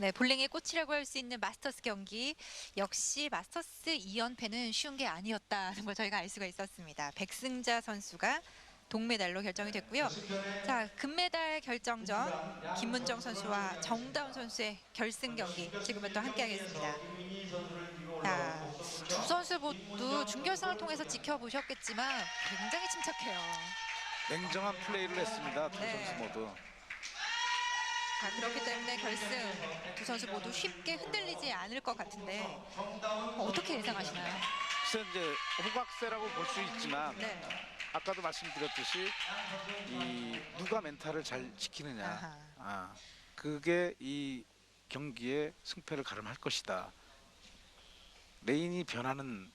네, 볼링의 꽃이라고 할 수 있는 마스터스 경기 역시 마스터스 2연패는 쉬운 게 아니었다는 걸 저희가 알 수가 있었습니다. 백승자 선수가 동메달로 결정이 됐고요. 자, 금메달 결정전 김문정 선수와 정다운 선수의 결승 경기 지금부터 함께 하겠습니다. 자, 두 선수 모두 준결승을 통해서 지켜보셨겠지만 굉장히 침착해요. 냉정한 플레이를 했습니다. 두 네. 선수 모두. 자, 그렇기 때문에 결승 두 선수 모두 쉽게 흔들리지 않을 것 같은데 어떻게 예상하시나요? 글쎄 이제 호각세라고 볼 수 있지만 네. 아까도 말씀드렸듯이 이 누가 멘탈을 잘 지키느냐. 아하. 아, 그게 이 경기의 승패를 가름할 것이다. 레인이 변하는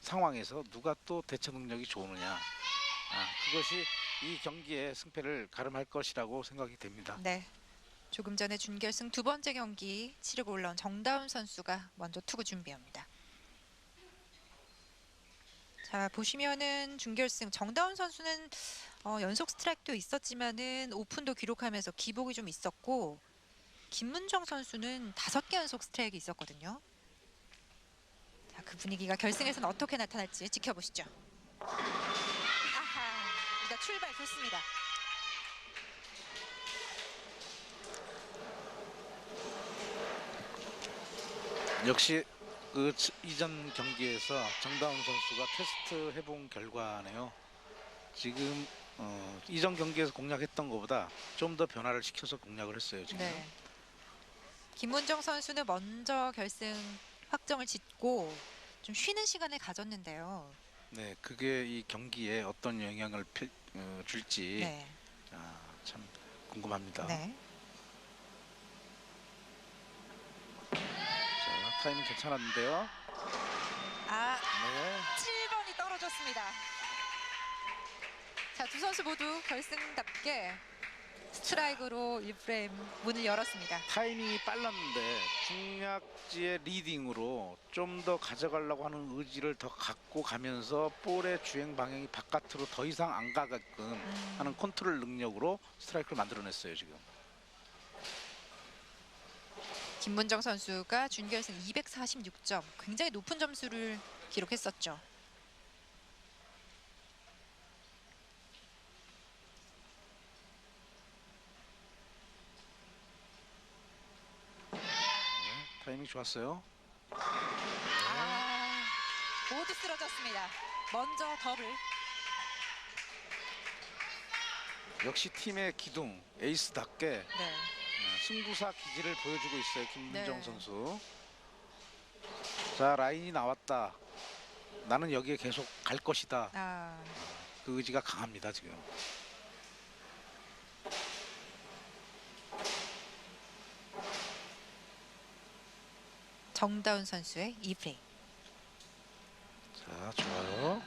상황에서 누가 또 대처 능력이 좋으느냐. 아, 그것이 이 경기의 승패를 가름할 것이라고 생각이 됩니다. 네. 조금 전에 준결승 두 번째 경기 치르고 올라온 정다운 선수가 먼저 투구 준비합니다. 자 보시면은 준결승 정다운 선수는 어, 연속 스트라이크도 있었지만은 오픈도 기록하면서 기복이 좀 있었고 김문정 선수는 다섯 개 연속 스트라이크 있었거든요. 자 그 분위기가 결승에서는 어떻게 나타날지 지켜보시죠. 아하, 일단 출발 좋습니다. 역시 그 치- 이전 경기에서 정다운 선수가 테스트 해본 결과네요. 지금 어, 이전 경기에서 공략했던 것보다 좀 더 변화를 시켜서 공략을 했어요. 지금. 네. 김문정 선수는 먼저 결승 확정을 짓고 좀 쉬는 시간을 가졌는데요. 네, 그게 이 경기에 어떤 영향을 펼- 어, 줄지 네. 아, 참 궁금합니다. 네. 자, 타이밍 괜찮았는데요. 아, 네. 7번이 떨어졌습니다. 자, 두 선수 모두 결승답게 스트라이크로 1프레임 문을 열었습니다. 타이밍이 빨랐는데 중략지의 리딩으로 좀 더 가져가려고 하는 의지를 더 갖고 가면서 볼의 주행 방향이 바깥으로 더 이상 안 가게끔 음. 하는 컨트롤 능력으로 스트라이크를 만들어냈어요 지금. 김문정 선수가 준결승 246점, 굉장히 높은 점수를 기록했었죠. 네, 타이밍 좋았어요. 아, 모두 쓰러졌습니다. 먼저 더블. 역시 팀의 기둥 에이스답게 네. 어, 승부사 기질을 보여주고 있어요 김문정 네. 선수. 자 라인이 나왔다. 나는 여기에 계속 갈 것이다. 아, 그 의지가 강합니다 지금. 정다운 선수의 2프레임. 자 좋아요.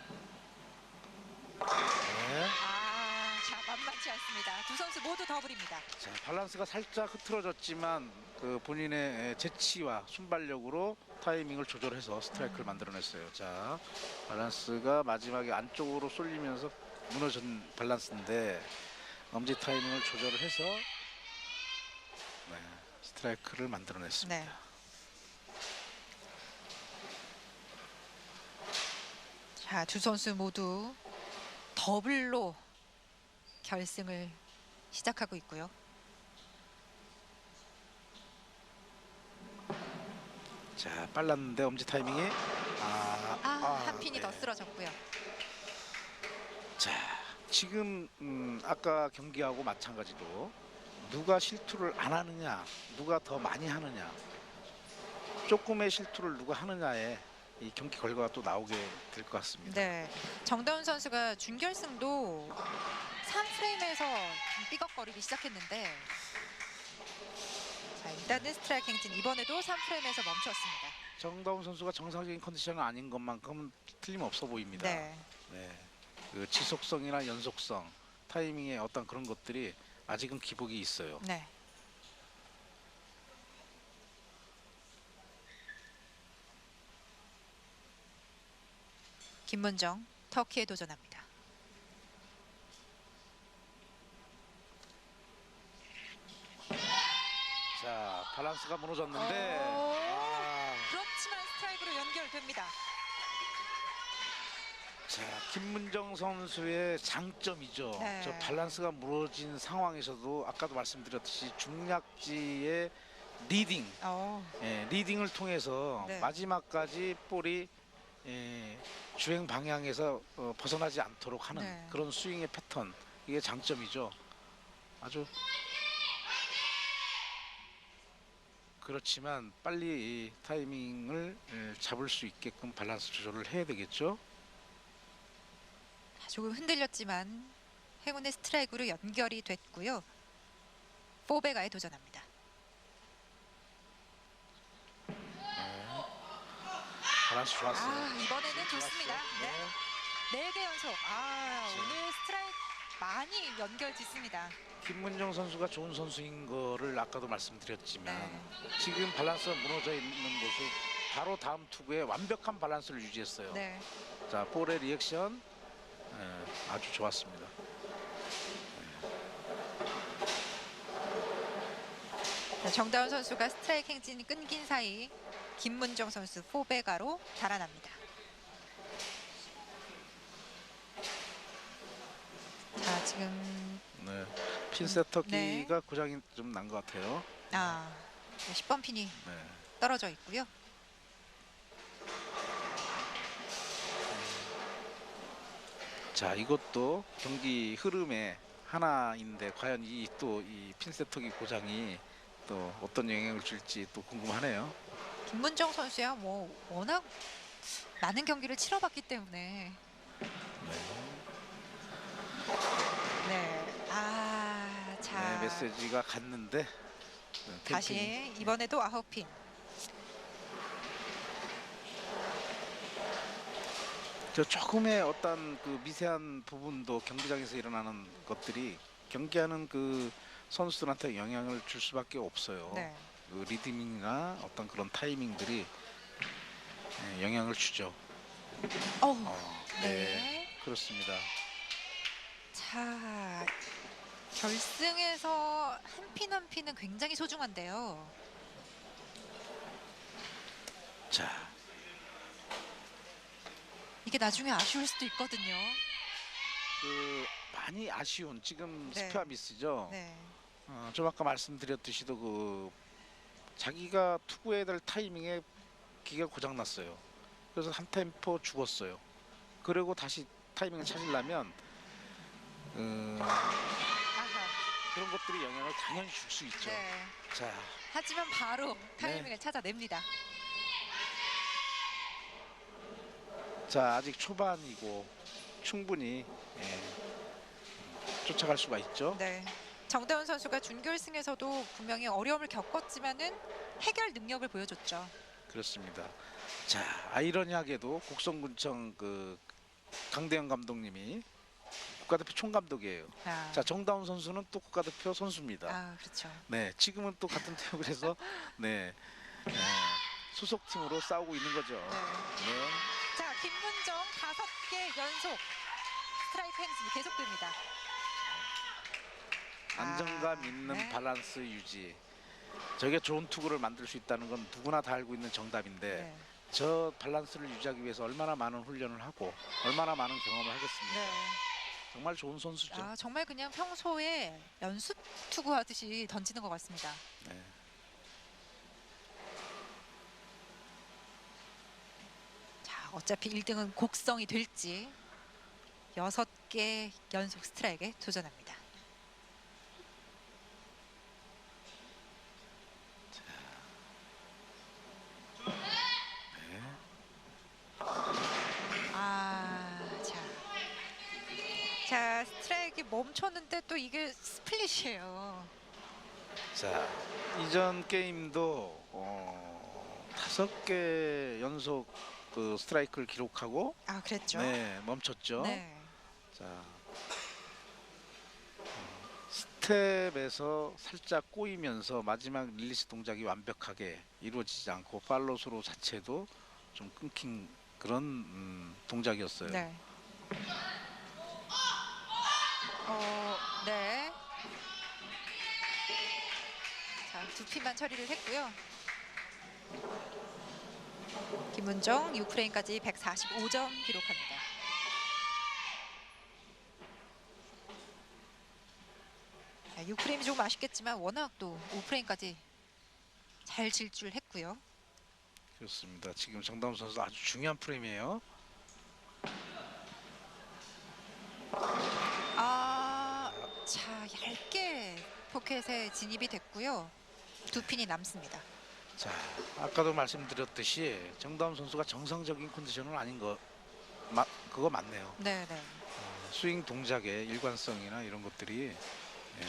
않습니다. 두 선수 모두 더블입니다. 자 밸런스가 살짝 흐트러졌지만 그 본인의 재치와 순발력으로 타이밍을 조절해서 스트라이크를 만들어냈어요. 자 밸런스가 마지막에 안쪽으로 쏠리면서 무너진 밸런스인데 엄지 타이밍을 조절을 해서 네, 스트라이크를 만들어냈습니다. 네. 자, 두 선수 모두 더블로 결승을 시작하고 있고요. 자 빨랐는데 엄지 타이밍이 아, 아, 한 핀이 네. 더 쓰러졌고요. 자 지금 음, 아까 경기하고 마찬가지로 누가 실투를 안 하느냐 누가 더 많이 하느냐 조금의 실투를 누가 하느냐에 이 경기 결과가 또 나오게 될 것 같습니다. 네. 정다운 선수가 준결승도 3프레임에서 삐걱거리기 시작했는데 자, 일단은 스트라이크 행진 이번에도 3프레임에서 멈췄습니다. 정다운 선수가 정상적인 컨디션은 아닌 것만큼은 틀림없어 보입니다. 네. 네. 그 지속성이나 연속성, 타이밍의 어떤 그런 것들이 아직은 기복이 있어요. 네. 김문정 터키에 도전합니다. 자 밸런스가 무너졌는데 오. 아, 그렇지만 스트라이크로 연결됩니다. 자 김문정 선수의 장점이죠. 네. 저 밸런스가 무너진 상황에서도 아까도 말씀드렸듯이 중략지의 리딩, 어, 예, 리딩을 통해서 네. 마지막까지 볼이 예, 주행 방향에서 어, 벗어나지 않도록 하는 네. 그런 스윙의 패턴 이게 장점이죠. 아주 그렇지만 빨리 이 타이밍을 예, 잡을 수 있게끔 밸런스 조절을 해야 되겠죠. 조금 흔들렸지만 행운의 스트라이크로 연결이 됐고요. 포베가에 도전합니다. 밸런스 좋았어요. 아, 이번에는 좋습니다. 네. 네개 연속. 아, 네. 오늘 스트라이크 많이 연결 짓습니다. 김문정 선수가 좋은 선수인 거를 아까도 말씀드렸지만 네. 지금 밸런스가 무너져 있는 모습 바로 다음 투구에 완벽한 밸런스를 유지했어요. 네. 자 볼의 리액션 예, 아주 좋았습니다. 자, 정다운 선수가 스트라이크 행진이 끊긴 사이 김문정 선수 포베가로 달아납니다. 자, 지금 네. 핀 세터기가 고장이 좀 난 것 같아요. 아, 10번 핀이 네. 떨어져 있고요. 자 이것도 경기 흐름의 하나인데 과연 이 또 이 핀세터기 고장이 또 어떤 영향을 줄지 또 궁금하네요. 김문정 선수야 뭐 워낙 많은 경기를 치러봤기 때문에 네. 아, 자. 네, 메시지가 갔는데 네, 템핑. 다시 이번에도 아홉 핀. 저 조금의 어떤 그 미세한 부분도 경기장에서 일어나는 것들이 경기하는 그 선수들한테 영향을 줄 수밖에 없어요. 네. 그 리듬이나 어떤 그런 타이밍들이 예, 영향을 주죠. 어우. 어, 네. 네, 그렇습니다. 자. 결승에서 한 핀 한 핀은 굉장히 소중한데요. 자, 이게 나중에 아쉬울 수도 있거든요. 그 많이 아쉬운 지금 네. 스페어 미스죠. 네. 어, 좀 아까 말씀드렸듯이도 그 자기가 투구해야 될 타이밍에 기가 고장 났어요. 그래서 한 템포 죽었어요. 그리고 다시 타이밍을 찾으려면 어, 아하. 그런 것들이 영향을 당연히 줄 수 있죠. 네. 자, 하지만 바로 타이밍을 찾아냅니다. 자 아직 초반이고 충분히 예, 쫓아갈 수가 있죠. 네. 정다운 선수가 준결승에서도 분명히 어려움을 겪었지만은 해결 능력을 보여줬죠. 그렇습니다. 자 아이러니하게도 곡성군청 그 강대영 감독님이 국가대표 총감독이에요. 아, 자 정다운 선수는 또 국가대표 선수입니다. 아 그렇죠. 네 지금은 또 같은 테이블에서 네, 네, 소속팀으로 싸우고 있는 거죠. 네. 네. 자, 김문정 다섯 개 연속 스트라이크 행진이 계속됩니다. 안정감 아, 있는 네. 밸런스 유지. 저게 좋은 투구를 만들 수 있다는 건 누구나 다 알고 있는 정답인데 네. 저 밸런스를 유지하기 위해서 얼마나 많은 훈련을 하고 얼마나 많은 경험을 하겠습니까? 네. 정말 좋은 선수죠. 아, 정말 그냥 평소에 연습 투구하듯이 던지는 것 같습니다. 네. 자, 어차피 1등은 곡성이 될지 여섯 개 연속 스트라이크에 도전합니다. 네. 아, 자. 자, 스트라이크 멈췄는데 또 이게 스플릿이에요. 자 이전 게임도 어, 다섯 개 연속 그 스트라이크를 기록하고 아, 그랬죠. 네 멈췄죠. 네. 자 어, 스텝에서 살짝 꼬이면서 마지막 릴리스 동작이 완벽하게 이루어지지 않고 팔로스로 자체도 좀 끊긴 그런 음, 동작이었어요. 네. 어, 네. 자, 자, 두 핀만 처리를 했고요. 김문정 6프레임까지 145점 기록합니다. 자, 6프레임이 조금 아쉽겠지만 워낙 또 5프레임까지 잘 질주했고요. 그렇습니다. 지금 정다운 선수 아주 중요한 프레임이에요. 아, 자 얇게 포켓에 진입이 됐고요. 두 핀이 남습니다. 자, 아까도 말씀드렸듯이 정다운 선수가 정상적인 컨디션은 아닌 거, 마, 그거 맞네요. 네, 네. 어, 스윙 동작의 일관성이나 이런 것들이 예,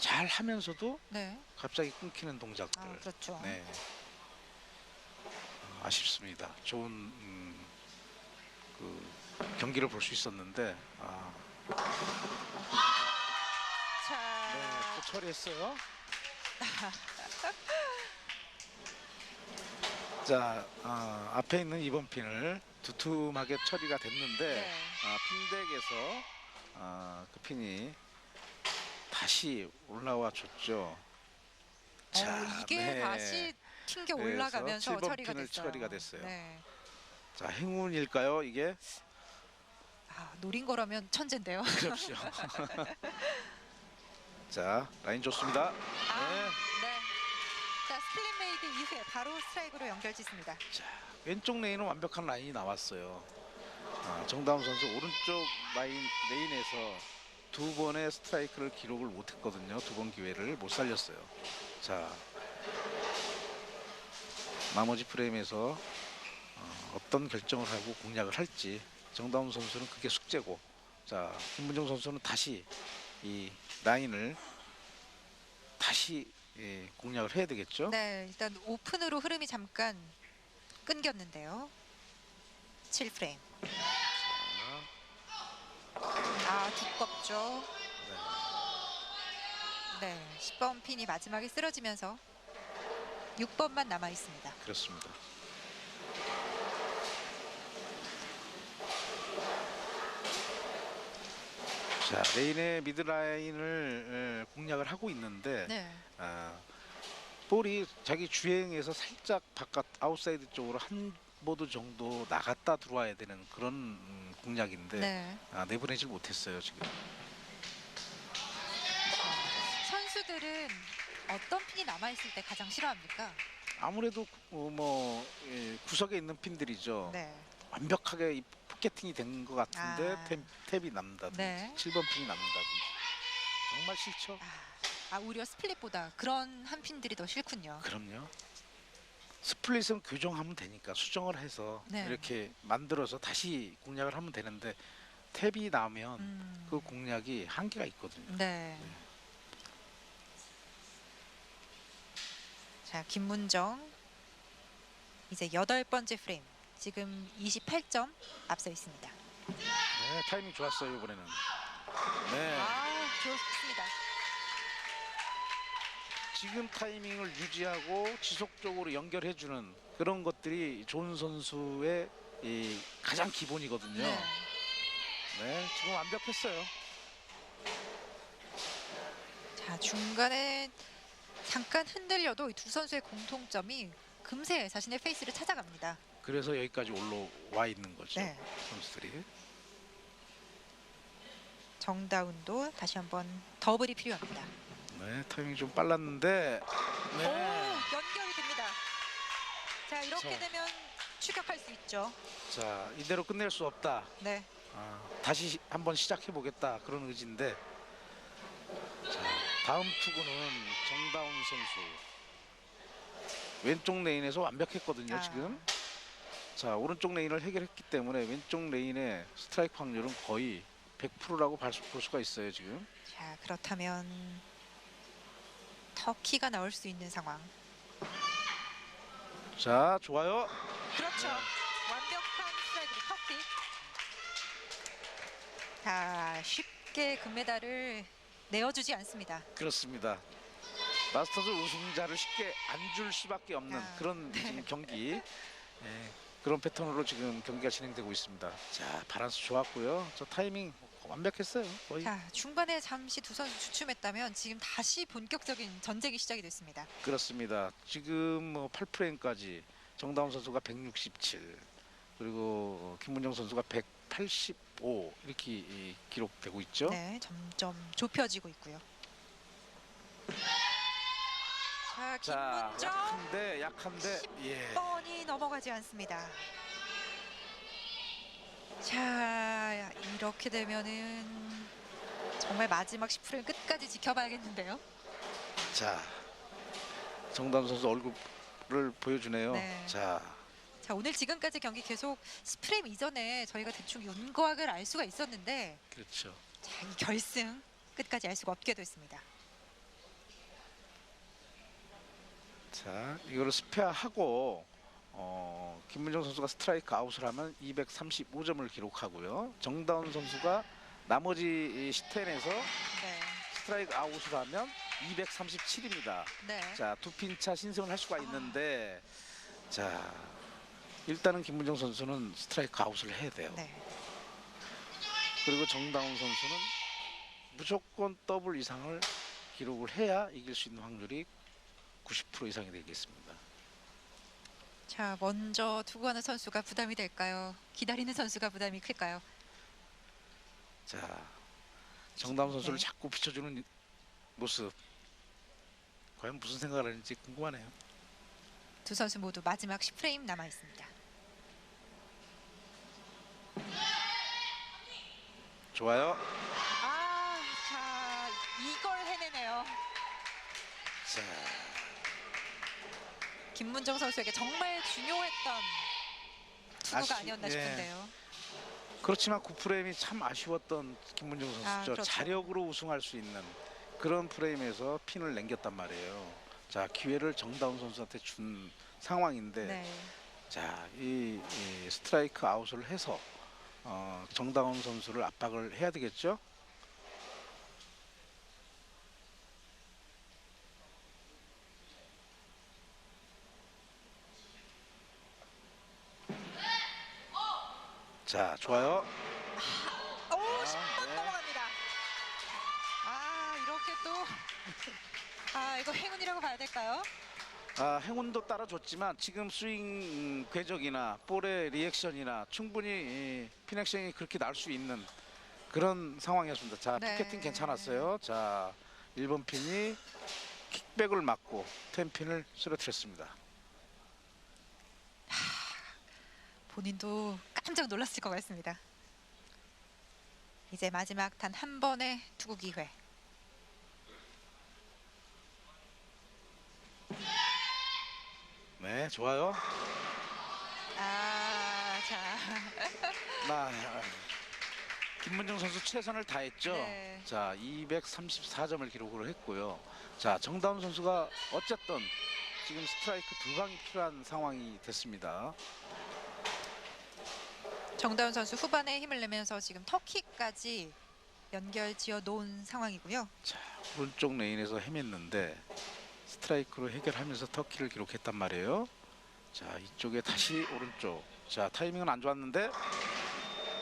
잘 하면서도 네. 갑자기 끊기는 동작들. 아, 그렇죠. 네. 어, 아쉽습니다. 좋은 음, 그 경기를 볼 수 있었는데 아, 또 처리했어요. 자, 어, 앞에 있는 이번 핀을 두툼하게 처리가 됐는데 네. 아, 핀덱에서 아, 그 핀이 다시 올라와 줬죠. 어, 이게 네. 다시 튕겨 올라가면서 7번 처리가 핀을 됐어요. 처리가 됐어요. 네. 자, 행운일까요, 이게? 아, 노린 거라면 천재인데요. 그렇죠. 자, 라인 좋습니다. 아, 네. 네. 자, 스플릿 메이드 이후에 바로 스트라이크로 연결 짓습니다. 자, 왼쪽 레인은 완벽한 라인이 나왔어요. 아, 정다운 선수 오른쪽 라인 레인에서 두 번의 스트라이크를 기록을 못했거든요. 두 번 기회를 못 살렸어요. 자, 나머지 프레임에서 어, 어떤 결정을 하고 공략을 할지 정다운 선수는 그게 숙제고, 자 김문정 선수는 다시 이 라인을 다시 예, 공략을 해야 되겠죠. 네, 일단 오픈으로 흐름이 잠깐 끊겼는데요. 7프레임. 자, 아, 두껍죠. 네. 네, 10번 핀이 마지막에 쓰러지면서 6번만 남아 있습니다. 그렇습니다. 자 레인의 미드라인을 에, 공략을 하고 있는데 네. 아, 볼이 자기 주행에서 살짝 바깥 아웃사이드 쪽으로 한 보드 정도 나갔다 들어와야 되는 그런 음, 공략인데 네. 아, 내보내질 못했어요 지금. 선수들은 어떤 핀이 남아 있을 때 가장 싫어합니까? 아무래도 어, 뭐 예, 구석에 있는 핀들이죠. 네. 완벽하게 이 포켓팅이 된 것 같은데 아. 탭, 탭이 남다든지 네. 7번 핀이 남다든지 정말 싫죠? 아, 아 오히려 스플릿보다 그런 한 핀들이 더 싫군요. 그럼요. 스플릿은 교정하면 되니까 수정을 해서 네. 이렇게 만들어서 다시 공략을 하면 되는데 탭이 나면 음, 그 공략이 한계가 있거든요. 네. 자 김문정 이제 여덟 번째 프레임 지금 28점 앞서 있습니다. 네, 타이밍 좋았어요 이번에는. 네, 아 좋습니다. 지금 타이밍을 유지하고 지속적으로 연결해주는 그런 것들이 좋은 선수의 이 가장 기본이거든요. 네. 네, 지금 완벽했어요. 자 중간에 잠깐 흔들려도 이 두 선수의 공통점이 금세 자신의 페이스를 찾아갑니다. 그래서 여기까지 올라와 있는 거죠. 네. 선수들이. 정다운도 다시 한번 더블이 필요합니다. 네, 타이밍 좀 빨랐는데. 오 네. 연결이 됩니다. 자 이렇게 자. 되면 추격할 수 있죠. 자, 이대로 끝낼 수 없다. 네. 아, 다시 시- 한번 시작해 보겠다 그런 의지인데. 자, 다음 투구는 정다운 선수. 왼쪽 레인에서 완벽했거든요, 아. 지금. 자, 오른쪽 레인을 해결했기 때문에 왼쪽 레인의 스트라이크 확률은 거의 100%라고 볼 수가 있어요, 지금. 자 그렇다면 터키가 나올 수 있는 상황. 자, 좋아요. 그렇죠. 네. 완벽한 스트라이크로 터키. 자 쉽게 금메달을 내어주지 않습니다. 그렇습니다. 마스터즈 우승자를 쉽게 안 줄 수밖에 없는 아, 그런 경기 예, 그런 패턴으로 지금 경기가 진행되고 있습니다. 자 바란스 좋았고요. 저 타이밍 완벽했어요. 거의 자, 중반에 잠시 두 선수 주춤했다면 지금 다시 본격적인 전쟁이 시작이 됐습니다. 그렇습니다. 지금 뭐 8프레임까지 정다운 선수가 167 그리고 김문정 선수가 185 이렇게 이 기록되고 있죠. 네, 점점 좁혀지고 있고요. 자, 자, 김문정 약한데 약한데 예. 10번이 넘어가지 않습니다. 자, 이렇게 되면은 정말 마지막 10프레임 끝까지 지켜봐야겠는데요. 자, 정다운 선수 얼굴을 보여주네요. 네. 자, 자, 오늘 지금까지 경기 계속 10프레임 이전에 저희가 대충 윤곽을 알 수가 있었는데 그렇죠. 자, 이 결승 끝까지 알 수가 없게 됐습니다. 자, 이거를 스페어하고 어, 김문정 선수가 스트라이크 아웃을 하면 235점을 기록하고요. 정다운 선수가 나머지 이 10텐에서 네. 스트라이크 아웃을 하면 237입니다. 네. 자, 두 핀차 신청을 할 수가 있는데 자, 일단은 김문정 선수는 스트라이크 아웃을 해야 돼요. 네. 그리고 정다운 선수는 무조건 더블 이상을 기록을 해야 이길 수 있는 확률이 90% 이상이 되겠습니다. 자, 먼저 투구하는 선수가 부담이 될까요? 기다리는 선수가 부담이 클까요? 자, 정다운 선수를 네. 자꾸 비춰주는 이- 모습 과연 무슨 생각을 하는지 궁금하네요. 두 선수 모두 마지막 10프레임 남아 있습니다. 좋아요. 아, 자, 이걸 해내네요. 자, 김문정 선수에게 정말 중요했던 투구가 아니었나 예. 싶은데요. 그렇지만 9프레임이 참 아쉬웠던 김문정 선수죠. 아, 그렇죠. 자력으로 우승할 수 있는 그런 프레임에서 핀을 남겼단 말이에요. 자, 기회를 정다운 선수한테 준 상황인데 네. 자, 이, 이 스트라이크 아웃을 해서 어, 정다운 선수를 압박을 해야 되겠죠? 자, 좋아요. 오, 10번 네. 넘어갑니다. 아, 이렇게 또 아, 이거 행운이라고 봐야 될까요? 아, 행운도 따라줬지만 지금 스윙 음, 궤적이나 볼의 리액션이나 충분히 이, 피넥션이 그렇게 날 수 있는 그런 상황이었습니다. 자, 네. 피켓팅 괜찮았어요. 자, 1번 핀이 킥백을 맞고 10핀을 쓰러뜨렸습니다. 본인도 깜짝 놀랐을 것 같습니다. 이제 마지막 단 한 번의 투구 기회. 네, 좋아요. 아, 자. 나 김문정 선수 최선을 다했죠. 네. 자, 234점을 기록을 했고요. 자, 정다운 선수가 어쨌든 지금 스트라이크 두 방이 필요한 상황이 됐습니다. 정다운 선수 후반에 힘을 내면서 지금 터키까지 연결 지어 놓은 상황이고요. 자, 오른쪽 레인에서 헤맸는데 스트라이크로 해결하면서 터키를 기록했단 말이에요. 자, 이쪽에 다시 오른쪽. 자, 타이밍은 안 좋았는데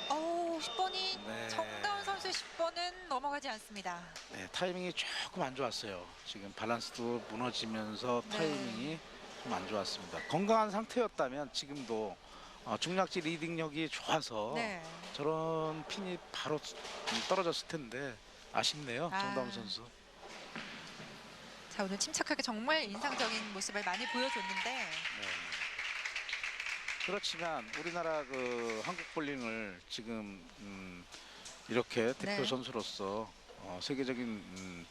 어우, 10번이 네. 정다운 선수 10번은 넘어가지 않습니다. 네, 타이밍이 조금 안 좋았어요. 지금 밸런스도 무너지면서 네. 타이밍이 좀안 좋았습니다. 건강한 상태였다면 지금도 어, 중량지 리딩력이 좋아서 네. 저런 핀이 바로 떨어졌을 텐데 아쉽네요. 아. 정다운 선수. 자, 오늘 침착하게 정말 인상적인 모습을 많이 보여줬는데 네. 그렇지만 우리나라 그 한국 볼링을 지금 음, 이렇게 대표 네. 선수로서 어, 세계적인 음,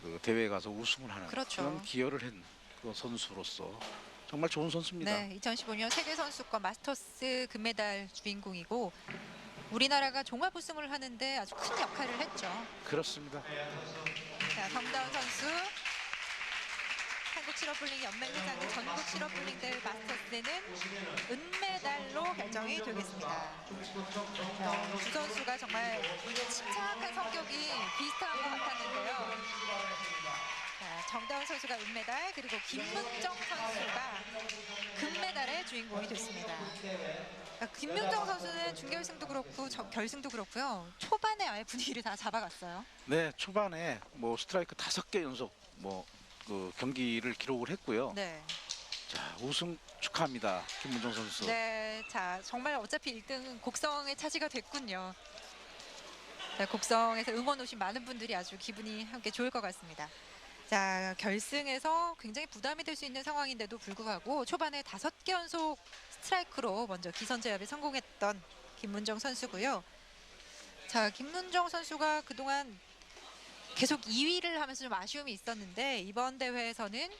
그 대회에 가서 우승을 하는 그렇죠. 런 기여를 한 그 선수로서 정말 좋은 선수입니다. 네, 2015년 세계 선수권 마스터스 금메달 주인공이고 우리나라가 종합 우승을 하는데 아주 큰 역할을 했죠. 그렇습니다. 자, 정다운 선수 한국 실업블링 연맹 회장의 전국 실업블링 대회 마스터스는 은메달로 결정이 되겠습니다. 어, 두 선수가 정말 침착한 성격이 비슷한 것 같았는데요. 자, 정다운 선수가 은메달 그리고 김문정 선수가 금메달의 주인공이 됐습니다. 그러니까 김문정 선수는 준결승도 그렇고 저- 결승도 그렇고요. 초반에 아예 분위기를 다 잡아갔어요. 네, 초반에 뭐 스트라이크 다섯 개 연속 뭐 그 경기를 기록을 했고요. 네. 자, 우승 축하합니다. 김문정 선수. 네, 자 정말 어차피 1등은 곡성의 차지가 됐군요. 자, 곡성에서 응원 오신 많은 분들이 아주 기분이 함께 좋을 것 같습니다. 자 결승에서 굉장히 부담이 될 수 있는 상황인데도 불구하고 초반에 다섯 개 연속 스트라이크로 먼저 기선 제압에 성공했던 김문정 선수고요. 자 김문정 선수가 그동안 계속 2위를 하면서 좀 아쉬움이 있었는데 이번 대회에서는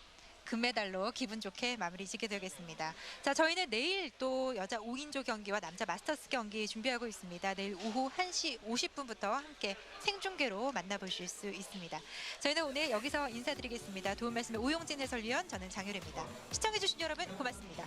금메달로 기분 좋게 마무리 짓게 되겠습니다. 자, 저희는 내일 또 여자 5인조 경기와 남자 마스터스 경기 준비하고 있습니다. 내일 오후 1시 50분부터 함께 생중계로 만나보실 수 있습니다. 저희는 오늘 여기서 인사드리겠습니다. 도움 말씀에 오용진 해설위원, 저는 장유래입니다. 시청해주신 여러분 고맙습니다.